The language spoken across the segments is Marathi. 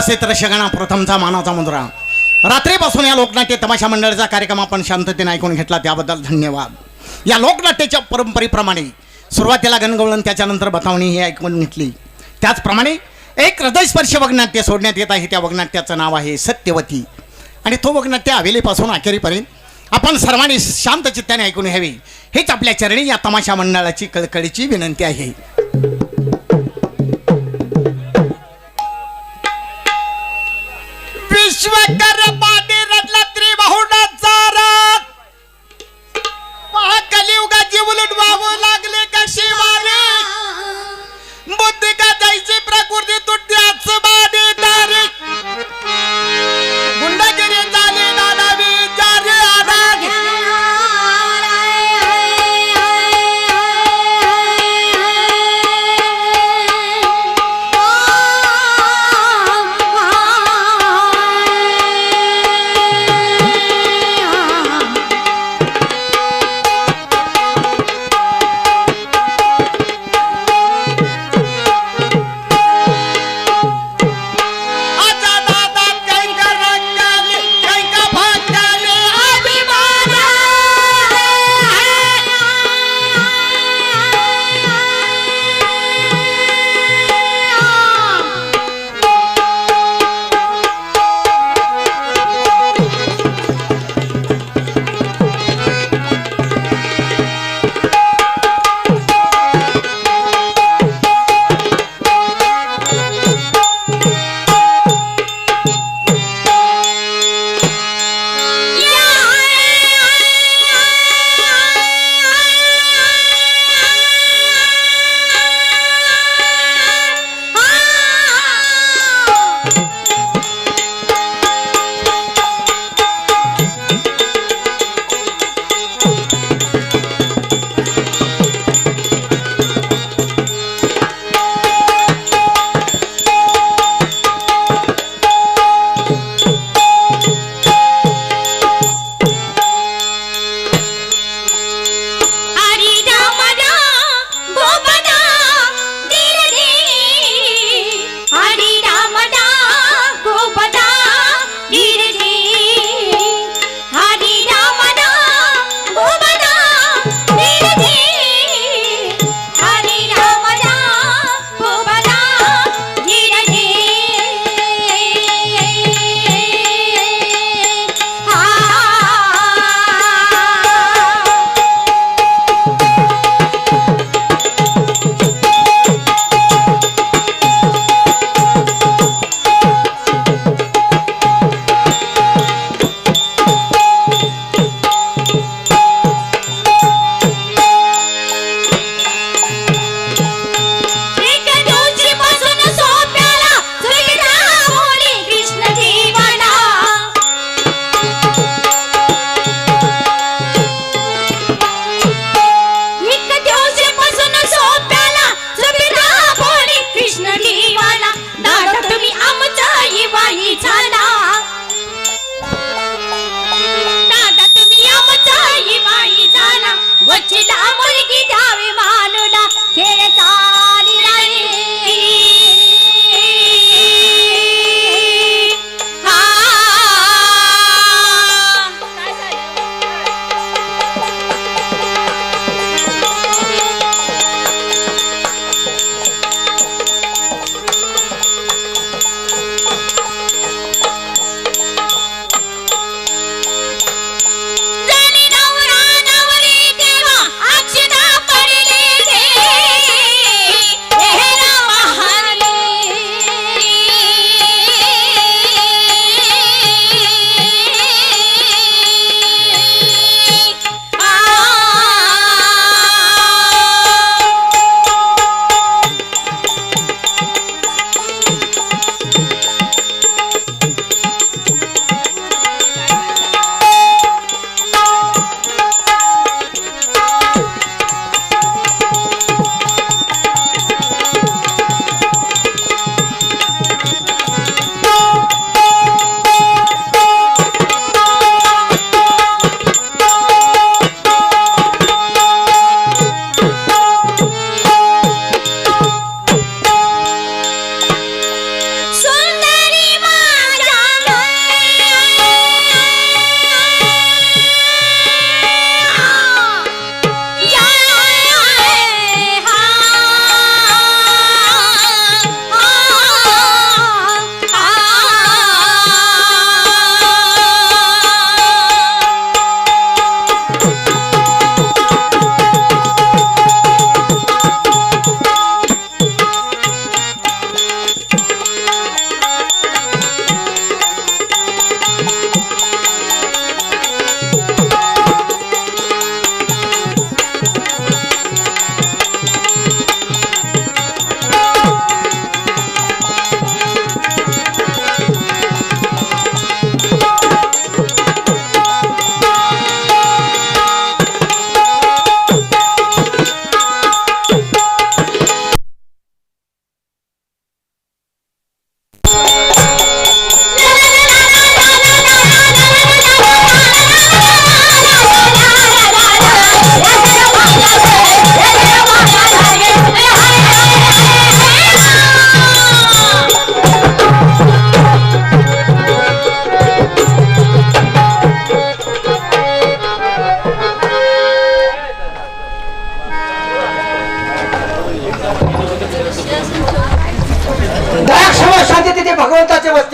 उपस्थित शगणा प्रथमचा मानाचा मुद्रा. रात्रीपासून या लोकनाट्य तमाशा मंडळाचा कार्यक्रम आपण शांततेने ऐकून घेतला त्याबद्दल धन्यवाद. या लोकनाट्याच्या परंपरेप्रमाणे सुरुवातीला गणगवळण त्याच्यानंतर बतावणी हे ऐकून घेतली. त्याचप्रमाणे एक हृदयस्पर्श वगनाट्य सोडण्यात येत आहे त्या वगनाट्याचं नाव आहे सत्यवती. आणि तो वगनाट्य हवेलीपासून अखेरीपर्यंत आपण सर्वांनी शांत चित्ताने ऐकून घ्यावे. हेच आपल्या चरणी या तमाशा मंडळाची कळकळीची विनंती आहे. বাক্কার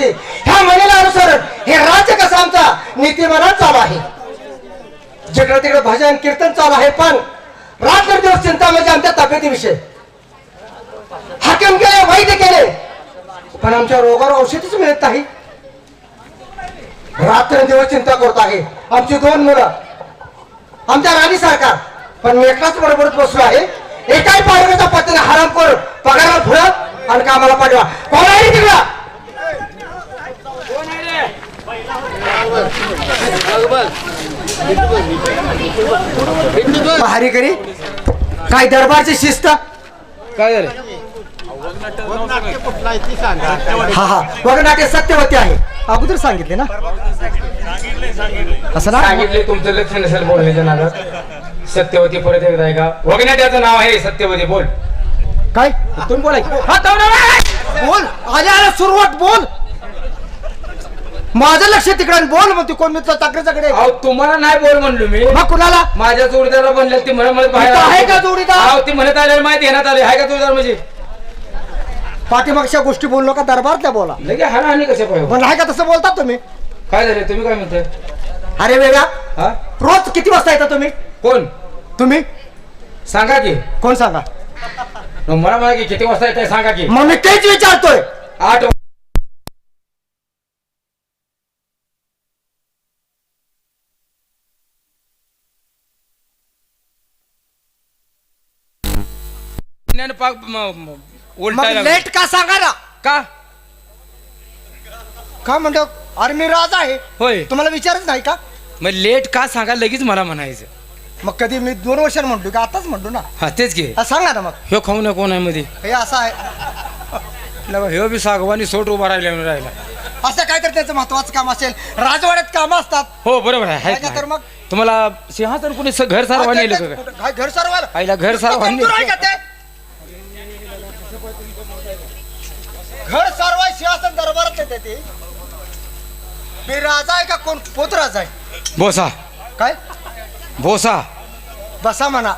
पाहिजे ह्या मनाला अनुसरून हे राज्य कसं आमचा नीतीमाना चालू आहे. जिकडे तिकडे भजन कीर्तन चालू आहे पण रात्र दिवस चिंता म्हणजे आमच्या तब्येतीविषयी. हकीम केले वैद्य केले पण आमच्या रोगावर औषधीच मिळत नाही. रात्र दिवस चिंता करत आहे. आमची दोन मुलं आमच्या राणी सरकार पण मी एकाच बरोबर बसलो आहे. एकाही पाडव्याच्या पत्नी हराम करून पगाराला फुडत आणि कामाला पाठवा. कोणाही तिकडं पहारी करी. काय दरबारची शिस्त? काय झालं? हा हा. वगनाट्य सत्यवती आहे. अगोदर सांगितले ना? असं ना? सांगितले तुमचं लक्ष नसेल बोलण्याच्या नादात. सत्यवती परत एकदा आहे का वगण्यात्याचं नाव आहे सत्यवती. बोल. काय? तुम्ही बोला की. हा तेवढं बोल. आल्या आल्या सुरुवात बोल. माझं लक्ष तिकडे बोल मग तू कोण मित्र चाकरीच्याकडे अहो तुम्हाला नाही बोल म्हणलो मी. मग कुणाला? माझ्या जोडीदाराला बनले ती म्हणत म्हणत बाहेर इथं आहे. का जोडीदार? अहो, ती म्हणत आलेली माहिती घेण्यात आली आहे का जोडीदार म्हणजे? पाठीमागच्या गोष्टी बोललो का दरबारातल्या बोला. लगे हा कशा पाहिजे पण आहे का तसं बोलता तुम्ही? काय झाले तुम्ही काय म्हणताय? अरे वेगळा हा? रोज किती वाजता येता तुम्ही? कोण? तुम्ही? सांगा की. कोण सांगा? मग मला म्हणा की किती वाजता येते सांगा की. मग मी तेच विचारतोय. आठ ज्ञान पाक उलटायला लागलं. लेट का सांगा ना? का? का म्हणतो? अरे मी राज आहे. होय. तुम्हाला विचारच नाही का? मग लेट का सांगा लगेच मला म्हणायचं. मग कधी मी दोन वर्षांनी म्हणतो का? आताच म्हणतो ना. हा तेच घे हा, सांगा ना मग. ह्यो खाऊ ना कोण आहे मध्ये हे असं आहे. ह्यो बी सागवानी सोट उभा राहिला राहिला. असं काय तर त्याचं महत्वाचं काम असेल. राजवाड्यात काम असतात. हो बरोबर आहे आहेत तर ना. मग? तुम्हाला सिंहासन कोणी स- घर सारवा नेलं का? काय? काय घर आईला घर सारवा आहे का? ते? घर सारवाय सिंहासन दरबारात येते ते. मी राजा आहे का कोण? पोत राजा आहे. बोसा. काय? बोसा. बसा म्हणा.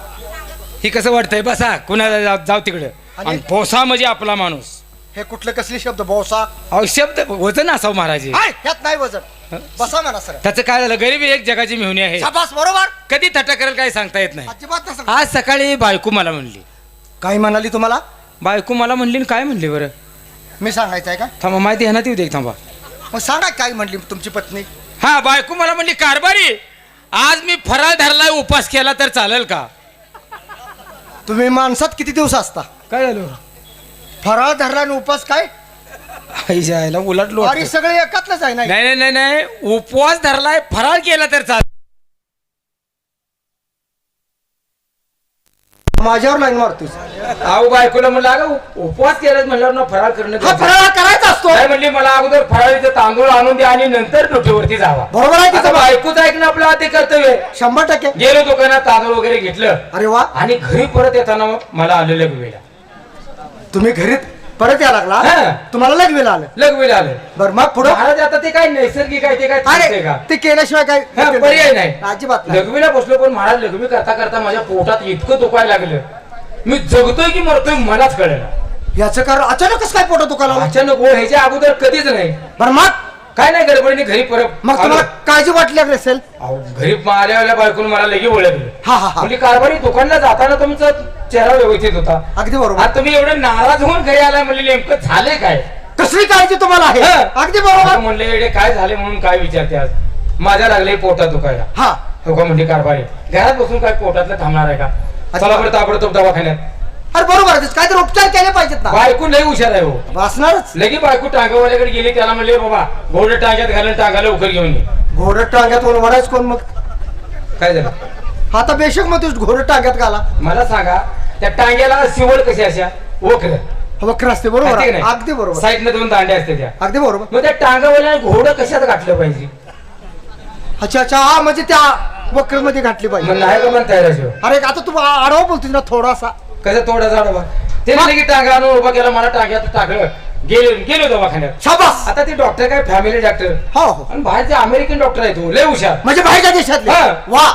ही कसं वाटतंय? बसा. कुणाला जाऊ जाऊ तिकडे. आणि- बोसा म्हणजे आपला माणूस. हे कुठले कसले शब्द? बोसा. अहो शब्द वजन असावं महाराज. हाय ह्यात नाही वजन. बसा म्हणा सर त्याचं काय झालं? गरीबी एक जगाची मेहनी आहे. शाबास बरोबर? कधी थट्टा करेल काही सांगता येत नाही. अजिबात नसेल. आज सकाळी बायको मला म्हणली. काय म्हणाली तुम्हाला? बायको मला म्हणली आणि काय म्हणली बरं? मी सांगायचं आहे का? थांबा माहिती आहे ना ती देख थांबा. मग सांगा काय म्हणली तुमची पत्नी? हा बायको मला म्हणली कारभारी आज मी फराळ धरलाय उपास केला तर चालेल का? तुम्ही माणसात किती दिवस असता? काय झालं? फराळ धरला आणि उपास काय? आई जायला उलट लोट अरे सगळे एकातलंच आहे नाही नाही नाही नाही नाही. उपवास धरलाय फराळ केला तर चाल माझ्यावर लाईन मारतोस. अहो बायकोला म्हणलं अगं उप- उपवास केला म्हणल्यावर ना फराळ करणं हा गरजेचं. फराळ करायचा असतो. काय म्हणली मला अगोदर फराळीचं तांदूळ आणून द्या आणि नंतर डोक्यावरती जावा. बरोबर आहे आता तिचं बायकोच ऐकणं आपलं आधी कर्तव्य आहे. शंभर टक्के. गेलो दुकानात तांदूळ वगैरे घेतलं. अरे वा. आणि घरी परत येताना मला आलेलं वेळेला तुम्ही घरी परत या लागला? हा. तुम्हाला लगवेला आलं. लगवेला आलं. बर मग पुढं? महाराज आता ते काय नैसर्गिक आहे ते काय अरे का? ते केल्याशिवाय काय हा, पर्याय नाही. अजिबात नाही. लघवीला बसलो पण महाराज लघवी करता करता माझ्या पोटात इतकं दुखायला लागलं. मी जगतोय की मरतोय मलाच कळलं याचं कारण अचानकच काय पोट दुखायला लागलं? अचानक ओ ह्याच्या अगोदर कधीच नाही. बरं मग? काय नाही गडबडीने घरी परत मग तुम्हाला काळजी वाटली लागली असेल? अहो, घरी आल्या बायकून मला लगे ओळखलं हा हा हा. म्हणजे कारभारी दुकानला जाताना तुमचा चेहरा व्यवस्थित होता. अगदी बरोबर. आता तुम्ही एवढे नाराज होऊन घरी आलाय म्हणजे नेमकं झाले काय? कसली काळजी तुम्हाला आहे? हा. अगदी आता बरोबर म्हणले एवढे काय झाले म्हणून काय विचारते आज? माझ्या लागले पोटात दुखायला. हा. हो का म्हणजे कारभारी? घरात बसून काय पोटातलं थांबणार आहे का? चला बरं ताबडतोब दवाखान्यात. अरे बरोबर आहे. काहीतरी उपचार केले पाहिजेत ना. बायको लय हुशार आहे हो. वाचणारच लगे बायको टांगावाल्याकडे गेली त्याला म्हणले बाबा घोडे टांग्यात घालून टांगाला उकर घेऊन ये. घोडं टांग्यात वरायच कोण मग? काय झालं? आता बेशक मग तू घोडं टांग्यात घाला. मला सांगा त्या टांग्याला सिवड कशी अशा? ओकर वक्र असते बरोबर. आहे. अगदी बरोबर. साईडने दोन दांड्या असते त्या. अगदी बरोबर. मग त्या टांगावाल्याने घोडं कशात घातलं पाहिजे? अच्छा अच्छा हा म्हणजे त्या वक्रमध्ये घातली मग पाहिजे नाही का म्हणता राजू? अरे आता तू आ- आडवा बोलतोस ना थोडासा. कसं तोडा झाड बा? ते की टांगा आणून उभा केला मला टांग्यात टाकलं गेलो गेलो दवाखान्यात. शाबास! आता ते डॉक्टर काय? फॅमिली डॉक्टर हो हो. आणि बाहेरचे अमेरिकन डॉक्टर आहेत हो, लय हुशार. म्हणजे बाहेरच्या देशातले? हा. वा.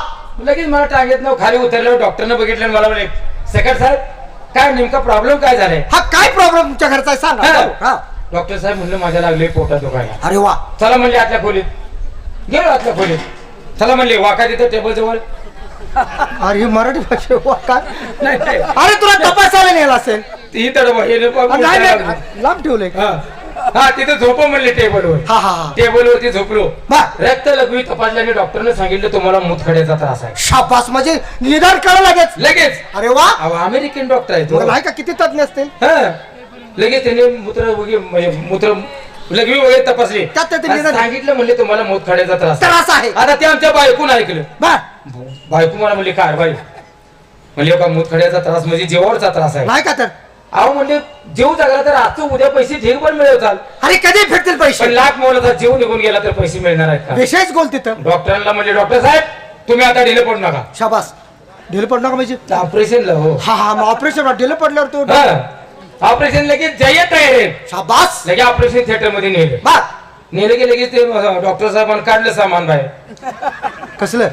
लगेच मला टांगेत नाव खाली उतरलं डॉक्टरनं बघितलं आणि मला म्हणे सेकंड साहेब काय नेमका प्रॉब्लेम काय झालाय? हा काय प्रॉब्लेम तुमच्या घरचा आहे? सांगा. हा. हा. डॉक्टर साहेब म्हणलं माझ्या लागले पोटात दुखायला. अरे वा. चला म्हणले आतल्या खोलीत. गेलो आतल्या खोलीत. चला म्हणले वाका तिथं टेबल जवळ अरे ही मराठी भाषा वा काय? नाही नाही. अरे तुला तपासायला नेला असेल. ती तर बा- हे लोकं अरे नाही नाही लांब ठेवले हा. हा, तिथं झोप म्हणले टेबलवर. हा हा हा. टेबल वरती झोपलो. बा. रक्त लघवी तपासल्याने डॉक्टरने सांगितलं तुम्हाला मुतखड्याचा त्रास आहे. शाबास म्हणजे निदान करा लगेच. लगेच. अरे वा. अहो, अमेरिकन डॉक्टर आहे मग तो नाही का किती तज्ञ असतील? हा. लगेच त्याने मूत्र म्हणजे मूत्र लघवी वगैरे तपासली त्यात त्यात आणि निदान- सांगितलं म्हणले तुम्हाला मुतखड्याचा त्रास. आहे. त्रास आहे. आता ते आमच्या बायकून ऐकलं. बर बायको मला म्हणले काय बाई? म्हणले का मुतखड्याचा त्रास म्हणजे जेवावरचा त्रास आहे. नाही का तर? अहो म्हणले जेव जगला तर आजचं उद्या पैसे ढेरभर मिळवताल अरे कधी भेटतील पण पैसे लाख मोलाचा जीव निघून गेला तर पैसे मिळणार आहेत का? विषयच गोल तिथं. डॉक्टरांना म्हणजे डॉक्टर साहेब तुम्ही आता ढिले पडू नका. शाबास. ढिलं पडलं का म्हणजे? ऑपरेशनला हो. हा हा मग ऑपरेशन ढिलं पडल्यावर तू ऑपरेशन लगेच जायत तयार शाबास. लगे ऑपरेशन थिएटरमध्ये नेलं. नेलं की लगेच ते डॉक्टर साहेबांनी काढलं सामान बाहेर. कसलं?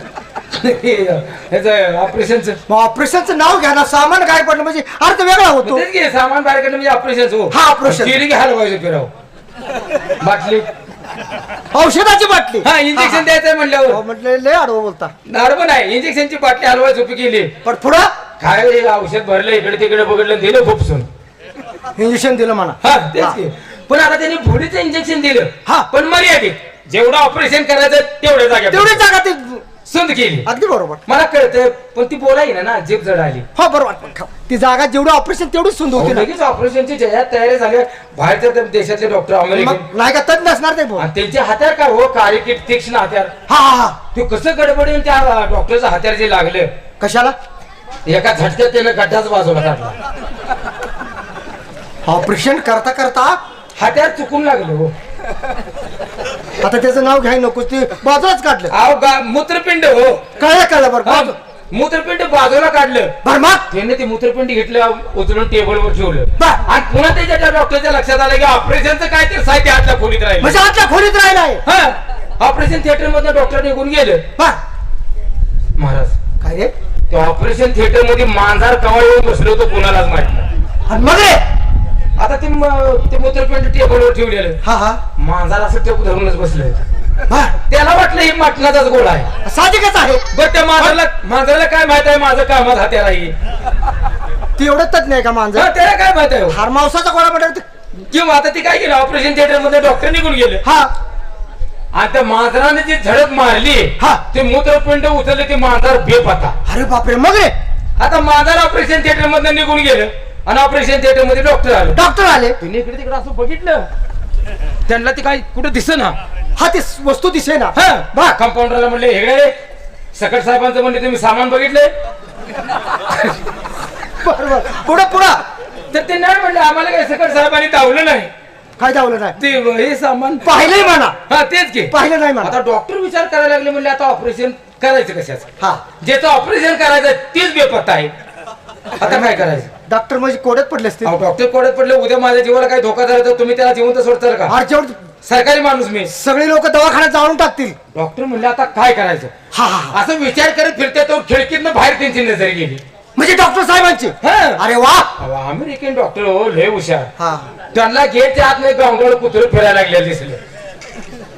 ऑपरेशनचं ऑपरेशनचं नाव घ्या ना सामान काय पडलं म्हणजे अर्थ वेगळा होतो. सामान बाहेर काढलं म्हणजे ऑपरेशन हो. हा. केली की हलवायचं फिराव बाटली. औषधाची बाटली. हा इंजेक्शन द्यायचंय अहो, म्हणल्यावर म्हटलं लय आडवं बोलता. नाडबं नाही इंजेक्शनची बाटली हलवाय झोपी केली. पण पुढं? काय हे औषध भरलं इकडे तिकडे बघितलं दिलं खुपसून इंजेक्शन दिलं म्हणा हा तेच की. पण आता त्यांनी भोडीचं इंजेक्शन दिलं. हा. पण मर्यादित. जेवढं ऑपरेशन करायचं तेवढ्या जाग्या तेवढी जागा ते संध केली. अगदी बरोबर. मला कळतंय पण ती बोलाय ना ना जीप जड आली. हो बरोबर. पण. ती जागा जेवढी ऑपरेशन तेवढीच सुंदर होती ना. लगेच ऑपरेशनची जयात तयारी झाल्या बाहेरच्या त्या देशातले डॉक्टर अमेरिकन मग नाही का तज्ञ असणार ते आणि त्यांचे हत्यार काय हो? काळी किट तीक्ष्ण हत्यार. हा हा हा. ते कसं गडबडीन त्या डॉक्टरचं हत्यार जे लागलं? कशाला? एका झटक्यात त्यानं गड्डाच बाजूला काढला ऑपरेशन करता करता हत्यार चुकून लागलं. हो आता त्याचं नाव घ्याय नको ते बाजूलाच काढलं. अहो गा- मूत्रपिंड हो. कळलं कळलं बरं बाजू. मूत्रपिंड बाजूला काढलं. बरं मग? त्याने ते मूत्रपिंड घेतलं उचलून टेबलवर ठेवलं. बर. आणि पुन्हा त्याच्या त्या डॉक्टरच्या लक्षात आलं की ऑपरेशनचं काय ते साहित्य आतल्या खोलीत राहिलं. म्हणजे आतल्या खोलीत राहिला आहे. हा ऑपरेशन थिएटर मधनं डॉक्टर निघून गेले. बर. महाराज काय रे? त्या ऑपरेशन थिएटरमध्ये मांजार कवा येऊन बसलो होतो कुणालाच माहीत नाही. आणि मग रे? आता ते म- ते मूत्रपिंड टेबलवर ठेवलेलं. हा हा. मांजार असं टेप धरूनच बसलंय. त्याला वाटलं ही मटणाचाच गोळा आहे. साहजिकच आहे. बरं त्या मांजराला मांजराला काय माहीत आहे माझं कामात हात्यार आहे ती एवढं तज्ञ आहे का मांजर? हा, त्याला काय माहीत आहे? हो? हार मावसाचा गोळा पडला किंवा आता ते काय केलं? ऑपरेशन थिएटरमध्ये डॉक्टर निघून गेले. हा. आणि त्या मांजराने जी झडप मारली हा. ते मूत्रपिंड उचलले ते मांजर बेपता अरे बापरे मग रे. आता मांजर ऑपरेशन थिएटर मधनं निघून गेलं. आणि ऑपरेशन थिएटरमध्ये डॉक्टर आले. डॉक्टर आले. तुम्ही इकडे तिकडे असं बघितलं. त्यांना ते काय कुठं दिस ना हा ती वस्तू दिसे ना बा. कंपाऊंडरला म्हणले रे सकट साहेबांचं म्हणले तुम्ही सामान बघितले? बरोबर. पुढं पुढं. तर ते नाही म्हणले आम्हाला काही सकट साहेबांनी दावलं नाही. काय दावलं नाही? ते हे सामान पाहिलंय म्हणा. हा तेच की. पाहिलं नाही म्हणा. आता डॉक्टर विचार करायला लागले म्हणले आता ऑपरेशन करायचं कशाचं? हा. ज्याचं ऑपरेशन करायचं तीच बेपत्ता आहे. आता काय करायचं? डॉक्टर म्हणजे कोड्यात पडले असते अहो, डॉक्टर कोड्यात पडले उद्या माझ्या जीवाला काही धोका झाला तर तुम्ही त्याला जिवंत सोडताल का? अरे जेवढ सरकारी माणूस मी. सगळे लोक दवाखान्यात जाळून टाकतील. डॉक्टर म्हणले आता काय करायचं? हा हा हा. असं विचार करत फिरते तो खिडकीतनं बाहेर त्यांची नजर गेली. म्हणजे डॉक्टर साहेबांची? हा. अरे वा. अहो, अमेरिकन डॉक्टर हो लय हुशार. हा. त्यांना गेटच्या आत नाही ग्राउंडवर कुत्र फिरायला लागले दिसले.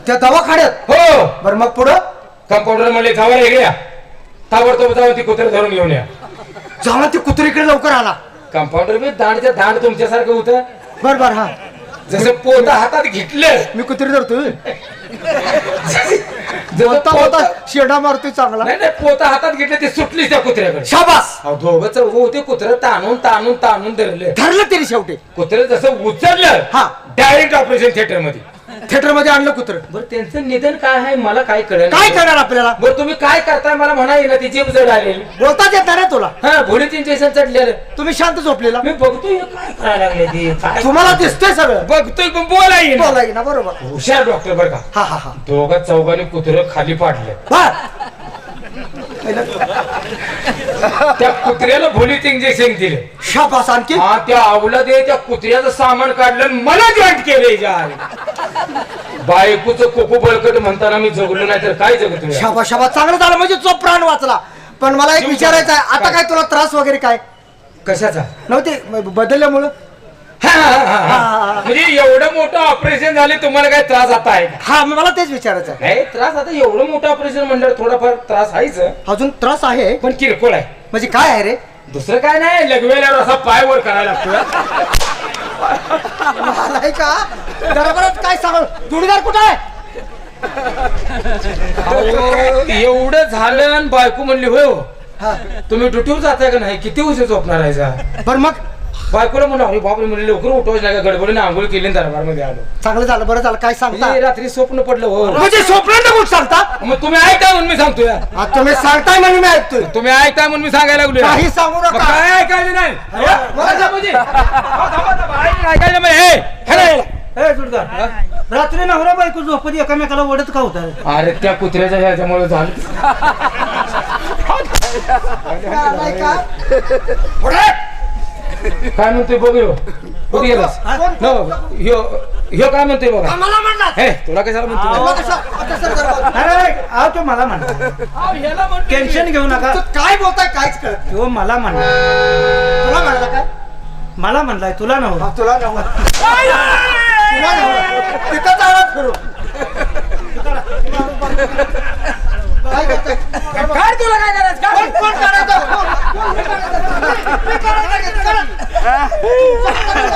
त्या दवाखान्यात? हो. बरं मग पुढं? कंपाऊंडर म्हणले जावा रे गड्या ताबडतोब जाऊन ती कुत्र धरून घेऊन या. जाऊन ते कुत्रीकडे लवकर आला. कंपाऊंडर बी दांडच्या दांड तुमच्यासारखं होतं. बर बर हा. जसं पोत हातात घेतलं. मी कुत्री धरतोय. जसं बोलता पोतं- शेडा मारतोय चांगला. नाही नाही पोता हातात घेतलं ते सुटलीच त्या कुत्र्याकडे. शाबास! अहो, दोघं चौघ होते कुत्र ताणून ताणून ताणून धरले. धरलं तरी शेवटी. कुत्र जसं उचललं हा. डायरेक्ट ऑपरेशन थिएटरमध्ये. थिएटरमध्ये आणलं कुत्र? बरं त्यांचं निधन काय आहे मला काय कळलं काय करणार आपल्याला? बरं तुम्ही काय करताय मला म्हणा येईल ती जीभ जड आलेली. बोलताच येत नाही तुला. हा भोडीत इंजेक्शन चढलेलं. तुम्ही शांत झोपलेला. मी बघतोय हे काय करायला लागले ते? काय तुम्हाला दिसतंय सगळं. बघतोय पण बोला येईल बोलाय ना बरोबर. हुशार डॉक्टर बरं का. हा हा हा. दोघा चौघांनी कुत्र खाली पाडलं. त्या कुत्र्याला भोलीत इंजेक्शन दिलं. शाबास आणखी. हा त्या अवलादे त्या कुत्र्याचं सामान काढलं आणि मला जॉईंट केलंय जाय. बायकोचं कोको बळकट म्हणताना मी जगलो नाही तर काय जगतो यार? शाबास शाबास चांगलं झालं म्हणजे तो प्राण वाचला पण मला एक जीव विचारायचं आहे आता काय? तुला त्रास वगैरे काय कशाचा नव्हते ब- बदलल्यामुळं हा, हा, हा. म्हणजे एवढं मोठं ऑपरेशन झाले तुम्हाला काय त्रास आता आहे का? हा मला तेच विचारायचं आहे. नाही त्रास आता एवढं मोठं ऑपरेशन म्हणलं थोडाफार त्रास आहेच अजून त्रास आहे पण किरकोळ आहे म्हणजे काय आहे रे दुसरं काय नाही लगवेल्यावर असा पाय वर करायला लागतोय आलाय का बरोबरच काय सांग जोडीदार कुठे आहे एवढं झालं आणि बायको म्हणली होय हो हा. तुम्ही ड्युटीवर जाताय का नाही किती उशीर झोपणार आहे जा? बरं मग बायकोला म्हणलं अरे बापरे म्हणले लवकर उठवायचं नाही गडबडीने आंघोळ केली दरबारमध्ये आलो. चांगलं झालं बरं झालं. काय सांगता? रात्री स्वप्न पडलं हो. म्हणजे स्वप्नांत सांगता? मग तुम्ही ऐकताय म्हणून मी सांगतोय. तुम्ही सांगताय म्हणून मी ऐकतोय. तुम्ही ऐकताय म्हणून मी सांगायला लागलोय. काही सांगू नका. काय ऐकायचं नाही? ऐकायचं नाही. हे रात्री नवरा बायको झोपत एकामेकाला ओढत का होता अरे त्या कुत्र्याच्या ह्याच्यामुळे झालं. आलाय का? काय म्हणतोय बघ ह्यो कुठे गेलास नो ह्यो ह्यो काय म्हणतोय बघा. मला म्हणला हे तुला कशाला जरा- अरे अहो तो मला म्हणला टेन्शन घेऊ नका. तू काय बोलताय काहीच कळत नाही. तो मला म्हणला. तुला म्हणाला काय मला म्हणलाय तुला नव्हता. हा, तुला नव्हतं. तुला नव्हतं. काय करताय? काय तुला काय करायचं? कोण- कोण करायचं? कोण- कोण हे करायचं? मी करायचं का? करा.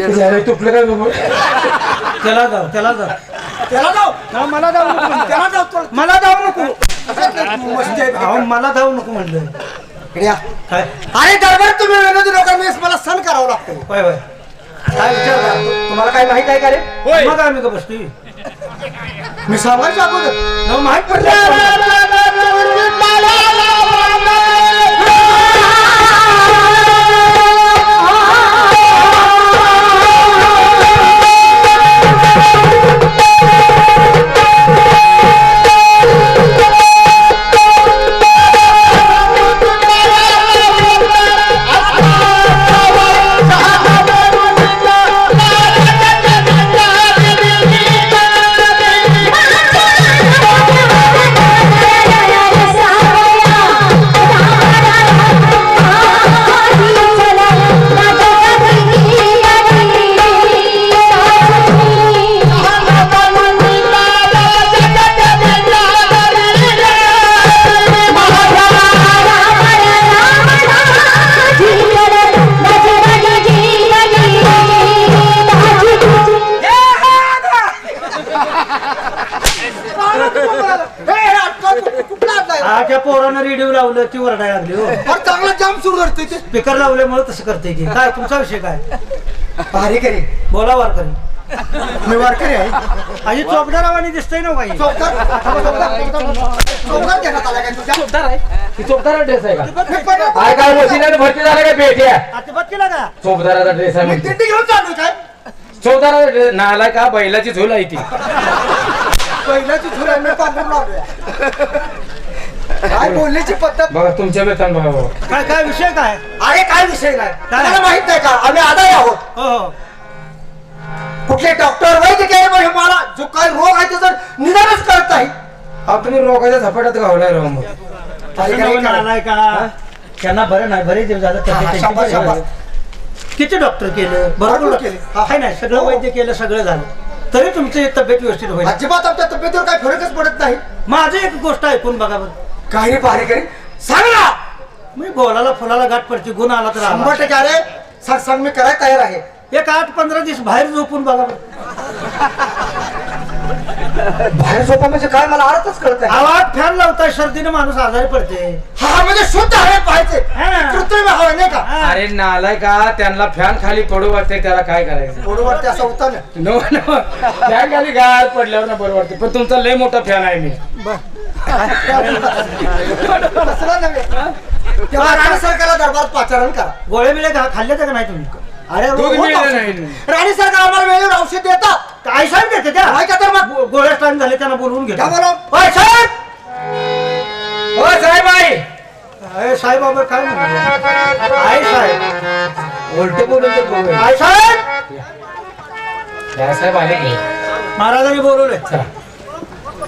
पाड. तुपलं काय बघू त्याला जाऊ त्याला जाऊ त्याला जाऊ मला जाऊ नको म्हणलं. त्याला जाऊ मला जाऊ नको तू मस्ती आहे. अहो मला जाऊ नको म्हणलं इकडे या. काय अरे दरबार तुम्ही विनोदी लोकांनी मला सण करावं लागतं होय होय काय विचार करा तुम्हाला काय माहीत आहे का रे होय मग आम्ही का बसतोय मी सांगायचं अगोदर न माहीत पडलं स्पीकर लावल्यामुळे तसं करते की. काय तुमचा विषय काय? भारी करी बोला वारकरी. मी वारकरी आहे. दिसतंय ना काही? चौकार चौकार चौकार देण्यात आला काय तुझ्या? चोपदार आहे. ही चोपदारा ड्रेस आहे का? मी पण- काय काय वशिल्याने भरती झाला काय भेट्या आता बघ केला का? चोपदाराचा ड्रेस आहे मी म्हणते. दिंडी घेऊन चालू काय? चौदाराचा ड्रेस नाला का बैलाची झोल आहे ती पहिल्याची झुला मी पांघरून लावल्या. काय बोलण्याची पद्धत? बघा तुमच्या वेतन भाऊ काय काय विषय काय? अरे काय विषय नाही? काय? माहीत नाही का? आम्ही आदाय आहोत. हो हो. कुठले डॉक्टर वैद्य काय म्हणजे मला जो काय रोग आहे त्याचं निदानच करत नाही. तुम्ही रोगाच्या झपाट्यात गावलाय राव मग. काय असं काय नवीन काय? आलाय का? त्यांना बरं नाही बरे दिवस झालं हा, हा, तब्येत शाबास, त्यांची शाबास. बरी. किती डॉक्टर केलं? भरपूर बरोबर केले. हा. नाही सगळं वैद्य केलं सगळं झालं. तरी तुमची तब्येत व्यवस्थित होईल. अजिबात आमच्या तब्येतीवर काही फरकच पडत नाही. माझं एक गोष्ट ऐकून बघा बरं. काही करी. सांग! ना मी बोलाला फुलाला गाठ पडते गुण आला तर आला. शंभर टक्के अरे सांग सांग मी करायला तयार आहे. एक आठ पंधरा दिवस बाहेर झोपून बघा. बाहेर झोपा म्हणजे काय? मला अर्थच कळत आवाज फॅन लावताय सर्दीने माणूस आजारी पडते. हा म्हणजे शुद्ध हवे पाहिजे हा. कृत्रिम हवे नाही का. अरे नालाय का त्यांना फॅन खाली पडू वाटते त्याला काय करायचं? थोडं वाटते असं होतं ना. No no. फॅन खाली गार पडल्यावर ना बरं वाटते. पण तुमचा लय मोठा फॅन आहे मी. तसलं नव्हे तेव्हा राणे सरकारला दरबारात पाचारण करा. गोळे बिळे खा- खाल्ले का नाही तुम्ही? अरे दूध रोज मिळालं औषध. नाही. राणी सरकार आम्हाला वेळेवर औषध देतात. काय साहेब देते त्या? नाही का तर मग. गो- गोळ्या टाइम झाले त्यांना बोलवून साहेब हो साहेब! आई अरे साहेब बाबा काय आहे साहेब! उलट बोलून तर. आहे साहेब! या साहेब आले की? महाराजांनी बोलवले चला.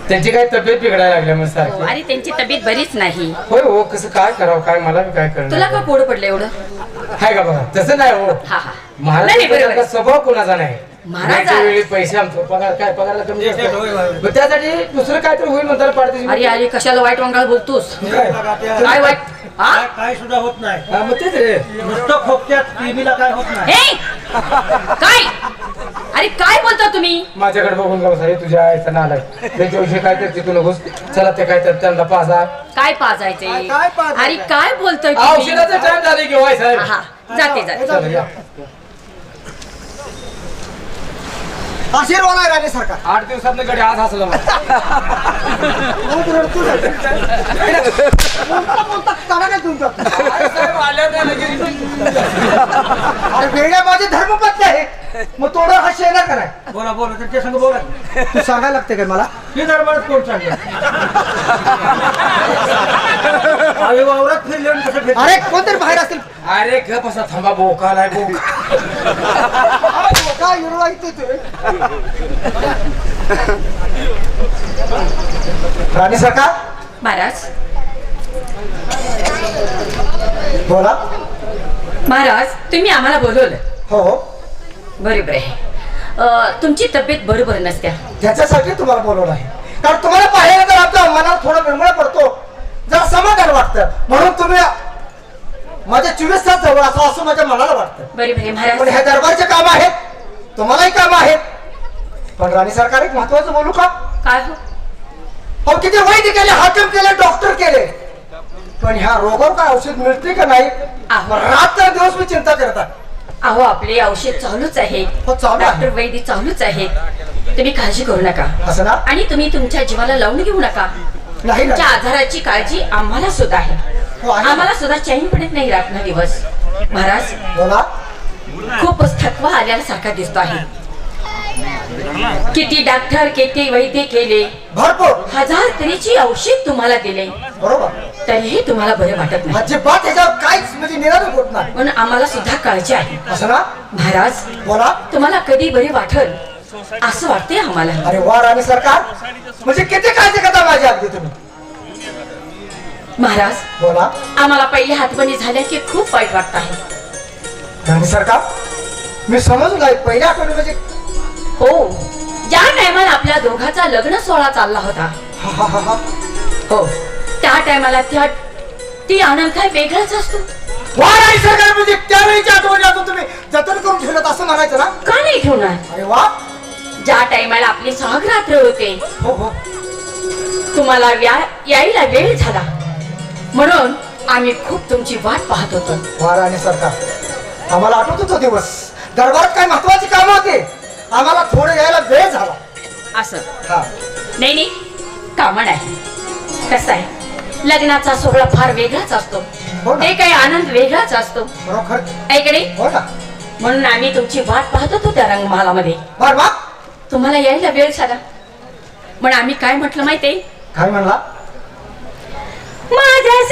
त्यांची काय तब्येत बिघडायला लागल्या मग सारखी? अरे त्यांची तब्येत बरीच नाही. होय हो कसं काय करावं काय मला बी काय तुला का पोड पडलं एवढं? हाय का बघा तसं नाही हो. हा हा. नाही, नाही, बरोबर. महाराज आहे. स्वभाव कोणाचा नाही? महाराज. वेळी पैसे आमचं पगार काय पगारला कमी. मग त्यासाठी दुसरं काय तर होईल म्हणतात अरे अरे कशाला वाईट वांगाळ बोलतोस? काय वाईट? हा काय काय सुद्धा होत नाही. हा, मग तेच रे. नुसतं खोकत्यात टीव्हीला काय होत नाही. हे! काय? अरे काय बोलता तुम्ही? माझ्याकडे बघून गाव साहेब तुझ्या आईचा नाला त्याच्याविषयी काय तर तिथून नकोस चला ते काय तर त्यांना पासा काय पाजायचे? काय पाजायचंय? अरे काय बोलतोय तुम्ही? औषधाचा टाइम झाले की होय साहेब. हा जाते जाते. चला, या. आशीर्वाद आहे राणी सरकार आठ दिवसात गडी आज हसलं मग. बोलता बोलता काढा काय तुमचं काय साहेब आल्यावर नाही लगेच. अरे वेगळ्या माझे धर्मपत्नी आहे. मग थोडं हा शेणार कराय बोला बोला त्यांच्या संग बोला. तू सांगायला लागते काय मला? ही दरबारात कोण सांगेल? आम्ही वावरात फिरले आणि कसं फिरले अरे कोणतरी बाहेर असतील. अरे गप असा थांबा बोका आलाय बोका. काय हिरो ऐकते तू. राणी सरकार? महाराज. बोला. महाराज तुम्ही आम्हाला बोलवलं. हो. बरोबर आहे. तुमची तब्येत बरोबर नसत्या. त्याच्यासाठी तुम्हाला बोलवलं आहे. कारण तुम्हाला पाहिलं तर आपल्या मनात थोडं निर्मळ पडतो. जरा समाधान वाटतं. म्हणून तुम्ही माझ्या चोवीस तास जवळ असं असं माझ्या मनाला वाटतं. बरोबर पण ह्या दरबारचे काम आहेत. तुम्हालाही काम आहेत. पण राणी सरकार एक महत्वाचं बोलू का? काय हो? किती वैद्य केले हाकम केले डॉक्टर केले. पण ह्या रोगावर काय औषध मिळते का नाही. रात्र दिवस मी चिंता करतात अहो आपले औषध चालूच आहे. हो, चालू आहे. डॉक्टर वैद्य चालूच आहेत तुम्ही काळजी करू नका. असं ना? आणि तुम्ही तुमच्या जीवाला लावून घेऊ नका. नाही तुमच्या आजाराची काळजी आम्हाला सुद्धा आहे. हो, आहे ना. आम्हाला सुद्धा चैन पडत नाही रात्र दिवस. महाराज बोला खूपच थकवा आल्यासारखा दिसतो आहे. किती डॉक्टर किती वैद्य केले. भरपूर. हजार तऱ्हेची औषध तुम्हाला दिले. बरोबर? तरीही तुम्हाला बरे वाटत नाही. अजिबात ह्याच्यावर काहीच म्हणजे निराश होत नाही. म्हणून आम्हाला सुद्धा काळजी आहे. असं ना? महाराज बोला. तुम्हाला कधी बरे वाटल? असं वाटतंय आम्हाला. अरे वा राणी सरकार. म्हणजे किती काळजी करता माझी अगदी तुम्ही? महाराज बोला. आम्हाला पहिले हातबंदी झाल्या की खूप वाईट वाटत आहे. राणी सरकार मी समजून नाही पहिल्या आठवड्यात म्हणजे हो. ज्या टायमाला आपल्या दोघाचा लग्न सोहळा चालला होता. हा, हा, हा, हा. हो. त्या टायमाला त्या ती आनंद काय वेगळाच असतो. वा सरकार म्हणजे त्यावेळीच्या आठवड्यातून तुम्ही जतन करून ठेवलं असं म्हणायचं ना? का नाही ठेवणार? अरे वा. ज्या टायमाला आपली रात्र होते हो हो. तुम्हाला व्या- यायला वेळ झाला. म्हणून आम्ही खूप तुमची वाट पाहत होतो. वा राणी सरकार. आम्हाला आठवत होतो दिवस. दरबारात काय महत्वाची कामं होते. आम्हाला थोडं यायला वेळ झाला. असं. हा. नाही नाही. कामं नाही. कसं आहे? लग्नाचा सोहळा फार वेगळाच असतो. हो. ते काही आनंद वेगळाच असतो. ऐकडे हो म्हणून आम्ही तुमची वाट पाहत होतो त्या रंगमहालामध्ये तुम्हाला यायला वेळ झाला म्हणून आम्ही काय म्हटलं माहितीये काय म्हणला? माझा